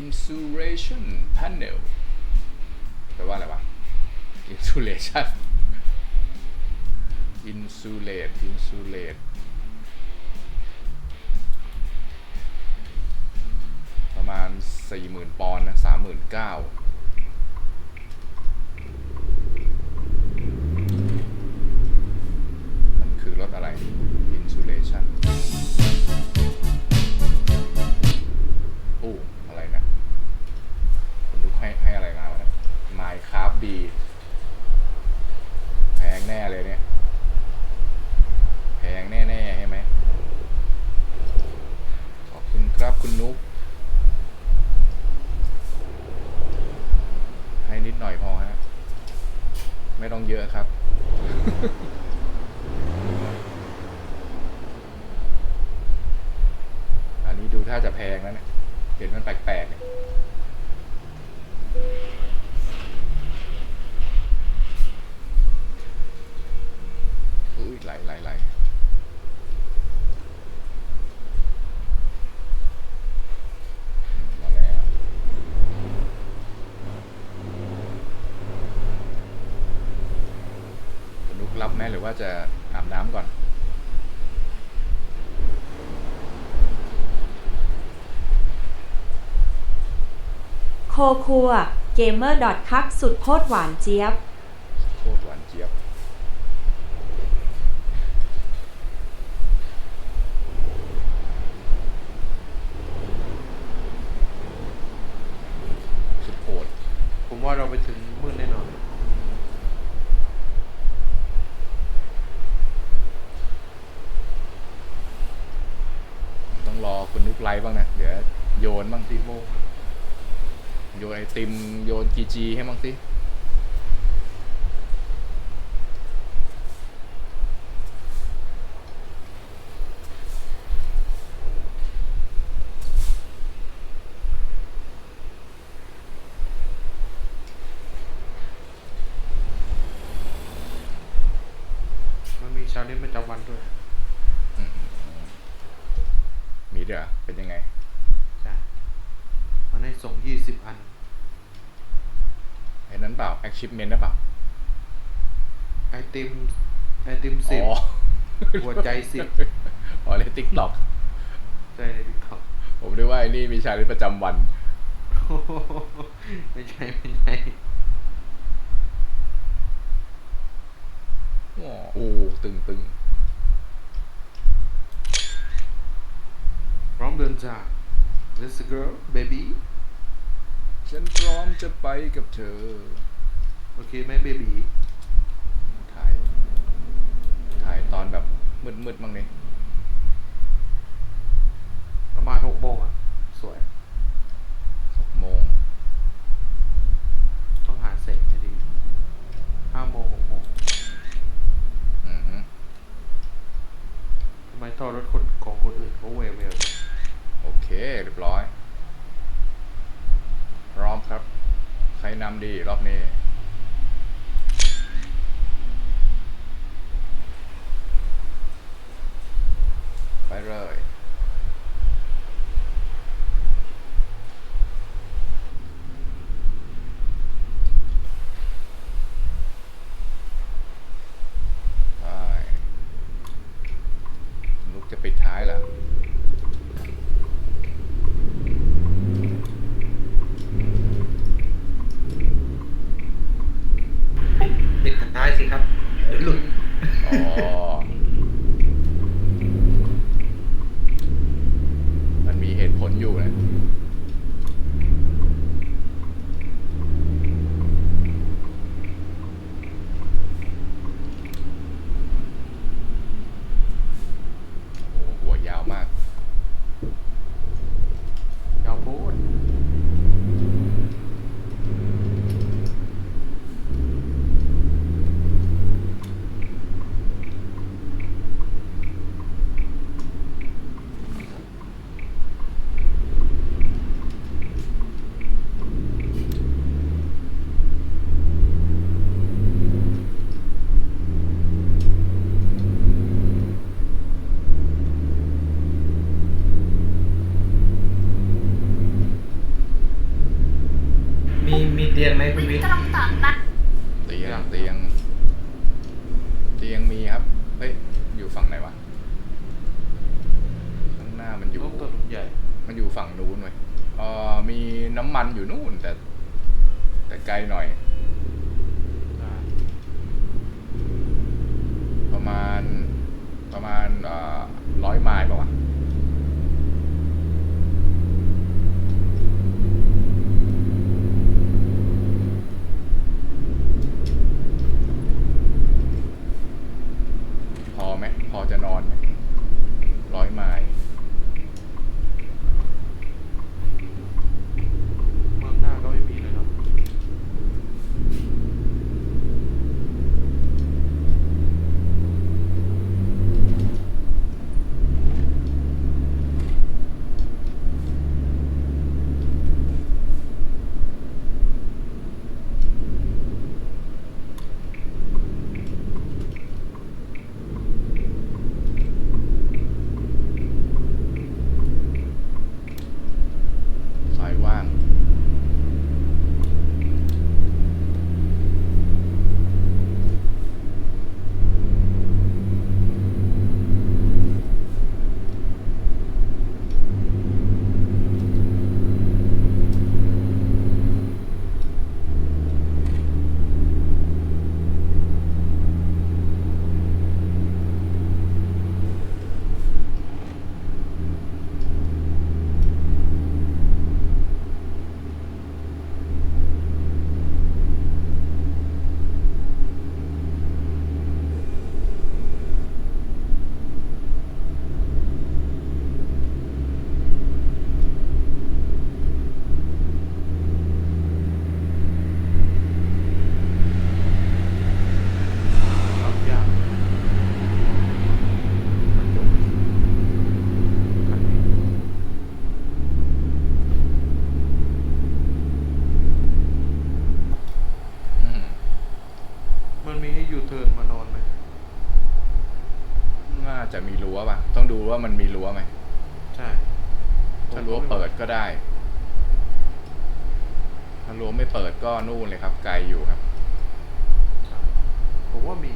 insulation panel แปลว่าอะไรวะ insulation insulate insulate ประมาณ 40,000 ปอนด์นะ39,000 มันคือรถอะไร insulation อู้อะไรนะ คุณลูกให้ให้อะไรมาวะเนี่ย Minecraft B แพงแน่เลยเนี่ย แพงแน่ๆใช่ไหม ขอบคุณครับคุณนุ๊ก ให้นิดหน่อยพอฮะ ไม่ต้องเยอะครับ อันนี้ดูถ้าจะแพงแล้วเนี่ย เห็นมันแปลกๆเนี่ย อุ้ยไหลไหลไหลมาแล้วคุณนุกรับไหมหรือ ว่าจะอาบน้ำก่อน โคคัวเกมเมอร์ดอทคักสุดโคตรหวานเจี๊ยบ โคตรหวานเจี๊ยบ สุดโหดผมว่าเราไปถึงมืดแน่นอน ต้องรอคุณนุกไลฟ์บ้างนะ เดี๋ยวโยนบ้างสิ สี่โมง โยนไอติม โยนจีจีให้บ้างสิมันมีชาเลนจ์ประจำวันด้วย มีด้วยเหรอเป็นยังไง ใช่ มันให้ส่งยี่สิบอันไอ้นั้นเปล่า achievement นะเปล่า ไอติมไอติมสิบอ๋อหัวใจสิบอ๋อเลยติ๊กต็อกใจในทิกตอกผมนึกว่าไอ้นี่มีชาเลนจ์ประจำวัน ไม่ใช่ไม่ใช่อ๋อโอ้ตึงตึงพร้อมเดินจาก Let's go baby ฉันพร้อมจะไปกับเธอ โอเคไหมเบบีถ่าย ถ่ายตอนแบบมืดๆบ้างนี่ย ยูเทิร์นมานอนไหมน่าจะมีรั้วป่ะ ต้องดูว่ามันมีรั้วไหมใช่ถ้ารั้วเปิดก็ได้ ถ้ารั้วไม่เปิดก็นู่นเลยครับ ไกลอยู่ครับใช่ผมว่ามี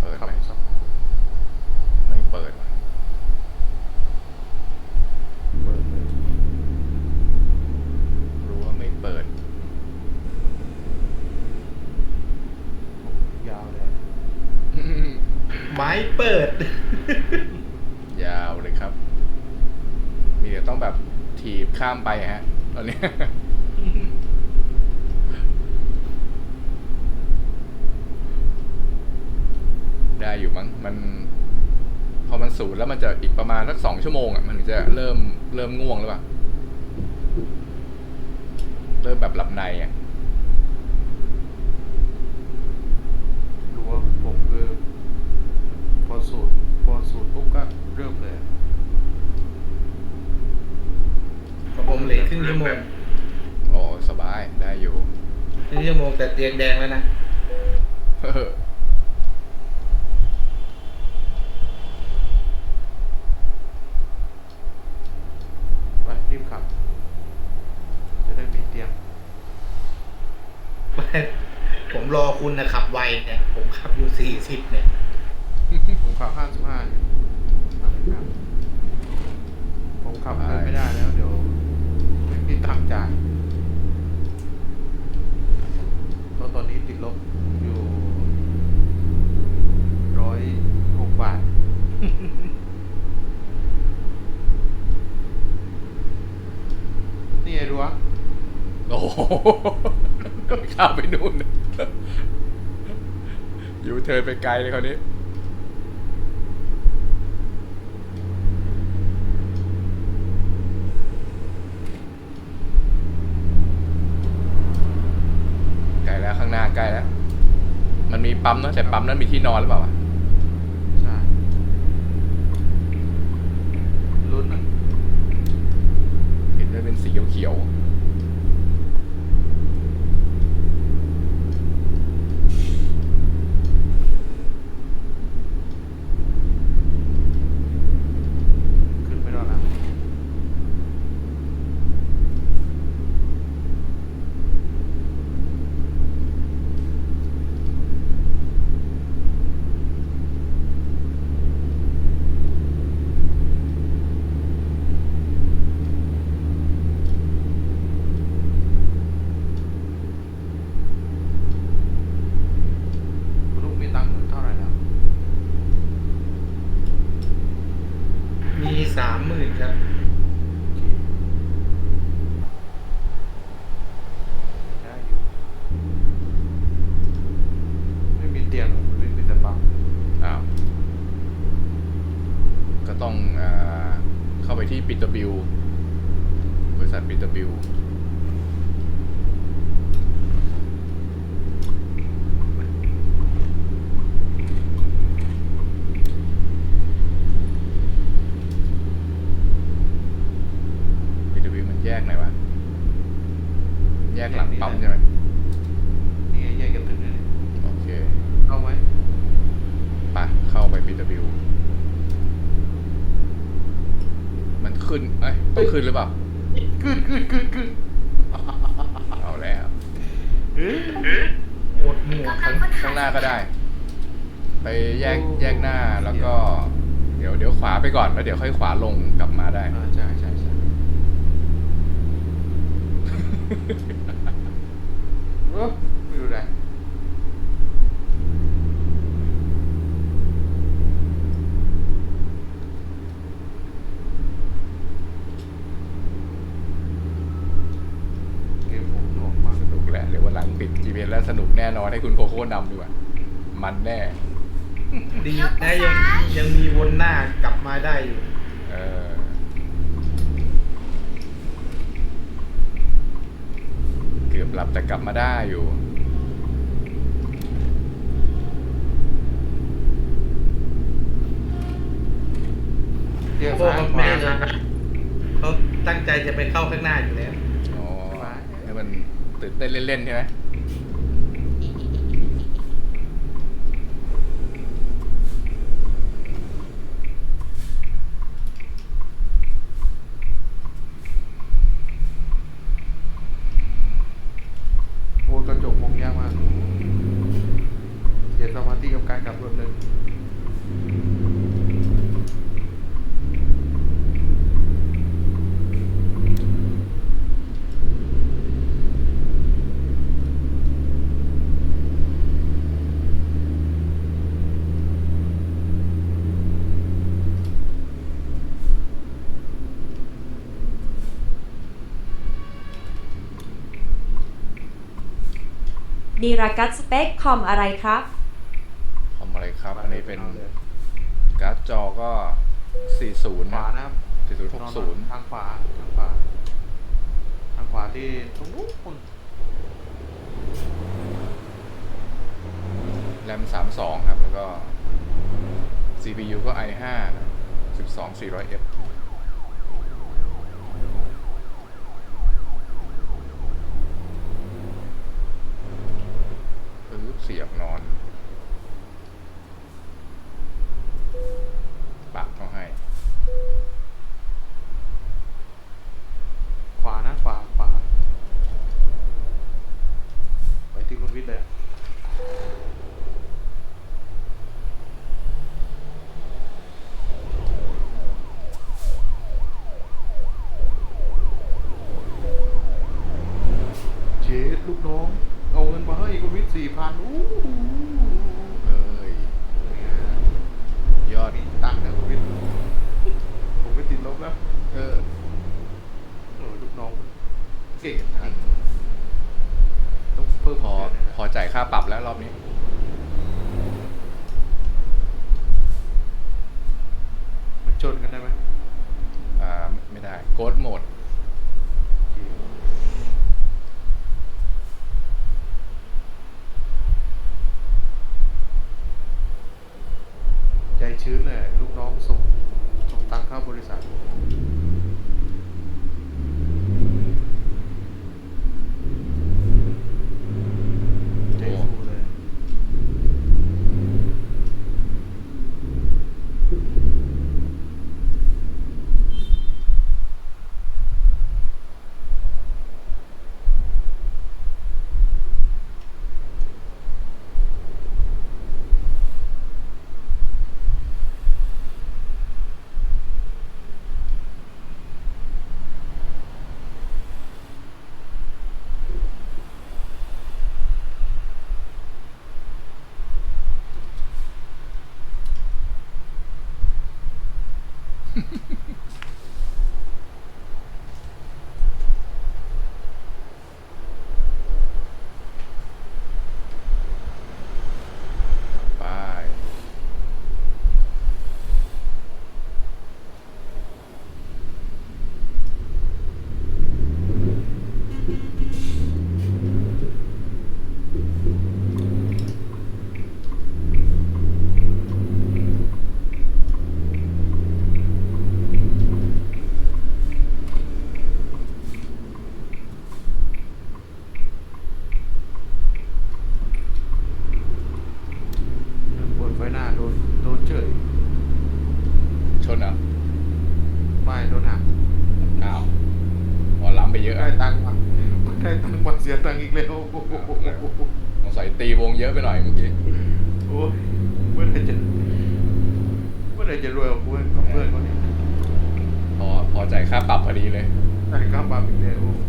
เปิด ขับ ไหม สัก ไม่เปิดว่ะ เปิดเลย รั้วไม่เปิด ยาวเลย ไม้เปิด ยาวเลยครับ มีแต่ต้องแบบถีบข้ามไปฮะ ตอนนี้ ได้อยู่มั้งมัน พอมันสูดแล้วมันจะอีกประมาณสักสองชั่วโมงอะมันถึงจะเริ่มเริ่มง่วงหรือเปล่าเริ่มแบบหลับในอะรู้ว่าผมคือพอสูตรพอสูตรปุ๊บก็เริ่มเลยอะ ของผม เหลือครึ่งชั่วโมงโอ้สบายได้อยู่ครึ่งชั่วโมงแต่เตียงแดงแล้วนะไปรีบขับ จะได้มีเตียงผมรอคุณนะขับไวเนี่ย ผมขับอยู่สี่สิบเนี่ย ผมขับห้าสิบห้าเนี่ยนะครับผมขับเกินไม่ได้แล้วเดี๋ยว ไม่มีตังจ่ายเพราะตอนนี้ติดลบอยู่ร้อยหกบาท นี่ไงรั้วโอ้โหข้ามไปนู่น อยู่เธอไปไกลเลยคราวนี้ ใกล้แล้วข้างหน้าใกล้แล้ว มันมีปั๊มเนอะแต่ปั๊มนั้นมีที่นอนหรือเปล่าวะ ใช่ลุ้นอะ เห็นด้วยเป็นสีเขียวๆ ษัท BW บีดมันแยกไหนวะ แยกหลังปั๊มใช่ไหม นี่ไงแยกกันถึงเลย โอเค เข้าไหม ไปะเข้าไป BW มันขึ้น เอ้ย ต้องขึ้นหรือเปล่า ขึ้นขึ้นขึ้นขึ้น เอาแล้ว เอ๊ะหมดหมวกทั้งข้างหน้าก็ได้ ไปแยกแยกหน้าแล้วก็ เดี๋ยวเดี๋ยวขวาไปก่อนแล้วเดี๋ยวค่อยขวาลงกลับมาได้ อ่าใช่ใช่ใช่เออไม่รู้ได้ เกมผมหน่วงมาก สนุกแหละเดี๋ยววันหลังปิด GPS แล้วสนุกแน่นอนให้คุณโคโค่นำดีกว่า มันแน่ ดีนะยังยังมีวนหน้ากลับมาได้อยู่ เออ เกือบหลับแต่กลับมาได้อยู่เดี๋ยวพวกซ้ายเขาขไม่วาได้นะเขาตั้งใจจะไปเข้าข้างหน้าอยู่แล้ว อ๋อให้มันตื่นเต้นเล่นๆใช่ไหม ดีรากัสสเปคคอมอะไรครับ คอมอะไรครับ อันนี้เป็นการ์ดจอก็ 40ขนะวานะครับ4060 ทางขวาทางขวาทางขวาที่ตรงนู้นแรม32 ครับ แล้วก็ CPU ก็ i5 นะ12 400F ชื้นเลย ลูกน้องส่งส่งตังค่าบริษัท ใจฟูเลย โเยอะ ได้ อะ ตังค์มา ได้ตังค์มาเสียตังค์อีกแล้วสงสัยตีวงเยอะไปหน่อยเมื่อกี้โอ้ยเมื่อไหรจะเมื่อไหรจะรวยกับเพื่อนกับเพื่อนคนนี้พอพอจ่ายค่าปรับพอดีเลย ได้ข้าวปลาอีกแล้วโอ้โห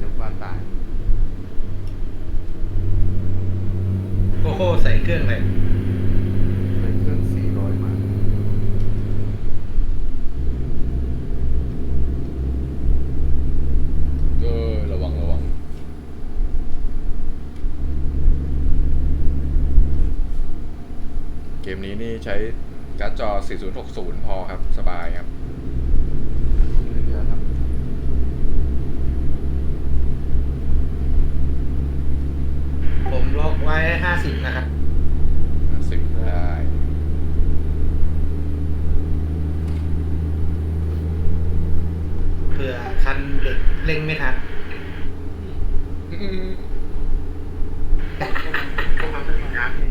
จะบานตาย โอ้โหใส่เครื่องเลย ไปเครื่องสี่ร้อยมา เออระวังระวังเกมนี้นี่ใช้การ์ดจอ 4060 พอครับ สบายครับเรือครับ ผมล็อกไว้ห้าสิบนะครับ 10 ได้ เผื่อคัน เร่งไม่ทัน ก็มาเป็นงานนี่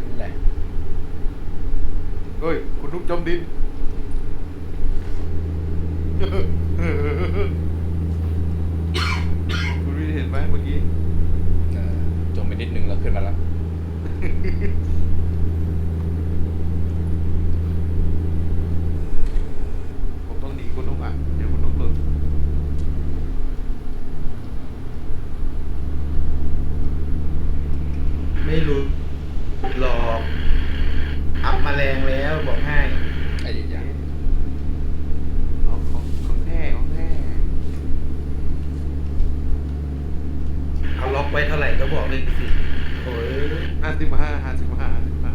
นั่นแหละ เฮ้ย คุณนุกจมดิน คุณวิเห็นไหมเมื่อกี้ เออจมไป นิดนึงแล้วขึ้นมาแล้ว ผมต้องหนีคุณนุกอะ เดี๋ยวคุณนุกหลุด ไม่รู้หลอกอัพมาแรงแล้วบอกให้ ไอ้ยา เอาของของแท้ของแท้ เอาล็อกไว้เท่าไหร่ก็บอกเลยสิโอ้ย ห้าสิบห้าห้าสิบห้าห้าสิบห้า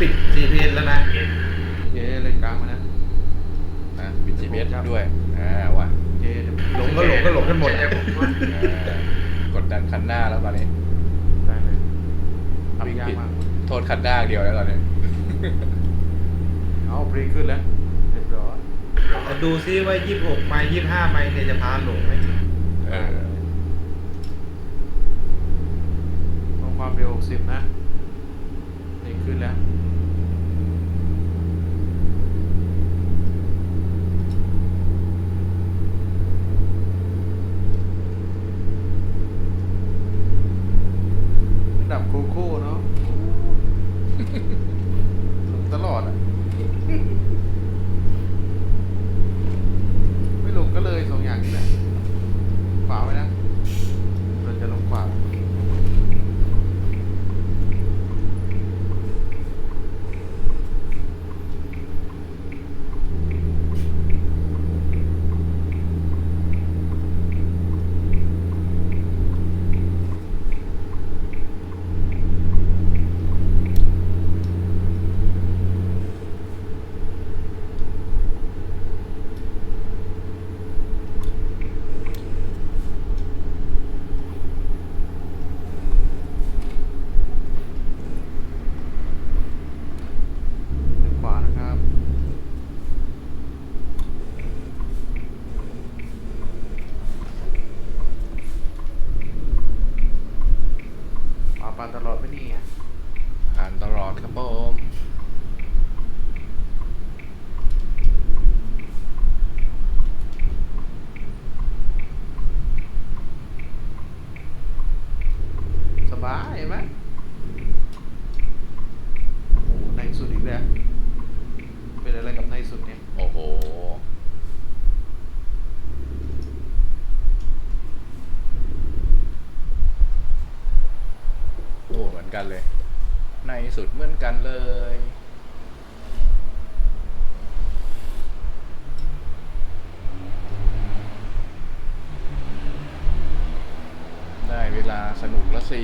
ปิด GPS แล้วนะ เจ๊เลยกลางมานะนะบิ GPS ด้วยอ่าว่ะเจ๊เดี๋ยวหลงก็หลงก็หลงกันหมดอ่ากดดันคันหน้าแล้วตอนนี้ ได้เลยวิ่งทำยากผิดมากโทษคันหน้าอย่างเดียวแล้วตอนนี้ เอาเบรกขึ้นแล้วเรียบร้อยแต่ดูซิว่า 26 ไมล์25 ไมล์เนี่ยจะพาหลงไหมเออ ลงความเร็ว60นะ เลย ได้เวลาสนุกละสี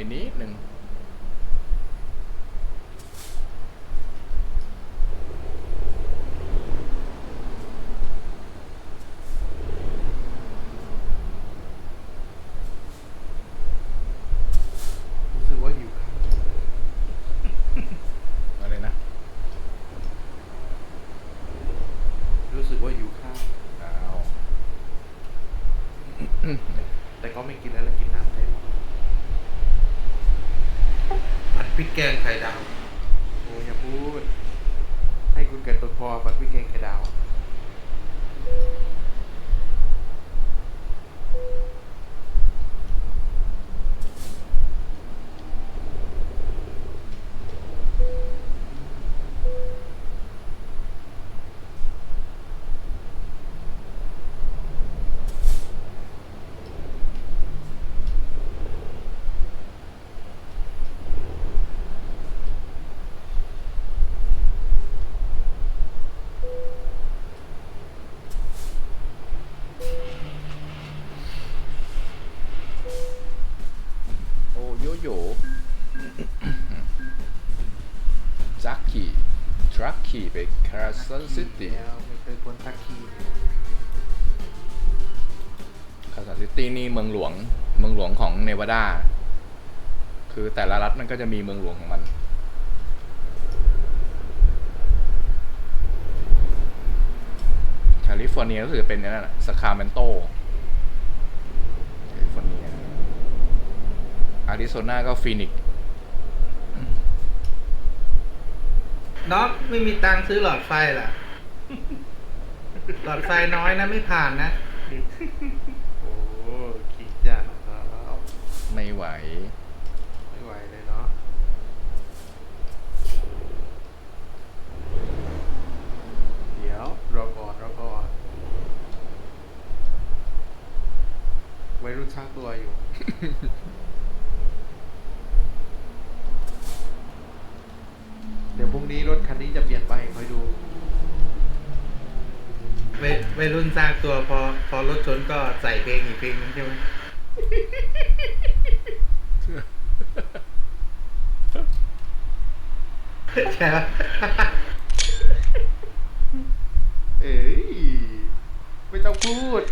เวนนี้หนึ่ง รู้สึกว่าหิวข้าว อะไรนะ รู้สึกว่าหิวข้าว อ้าว แต่ก็ไม่กินแล้วแล้วกินน้ำแทน ผัดพริกแกงไข่ดาว โอ้ยอย่าพูด ให้คุณเกิดต้นพอบัดพี่เกงไข่ดาว โอ้โยโย่ จักขี่ ทรัค ขี่ไปคาสันซิตี้แล้วไม่เคยพ้นทักคีคาสันซิตี้นี่เมืองหลวง เมืองหลวงของเนวาดา คือแต่ละรัฐมันก็จะมีเมืองหลวงของมันแคลิฟอร์เนียก็คือเป็นนั่นแหละสคาเมนโตแคลิฟอร์เนียอาริโซนาก็ฟีนิกซ์ น้องไม่มีตังค์ซื้อหลอดไฟล่ะหลอดไฟน้อยนะไม่ผ่านนะ โอ้คิดยากแล้วไม่ไหว ไม่ไหวเลยเนาะเดี๋ยวรอก่อนรอก่อนวัยรุ่นช่างตัวอยู่ เดี๋ยวพรุ่งนี้รถคันนี้จะเปลี่ยนไปคอยดู วัยวัยรุ่นสร้าง ตัวพอพอรถชนก็ใส่เพลงอีกเพลงนึงใช่ไหมใช่เอ้ยไม่ต้องพูด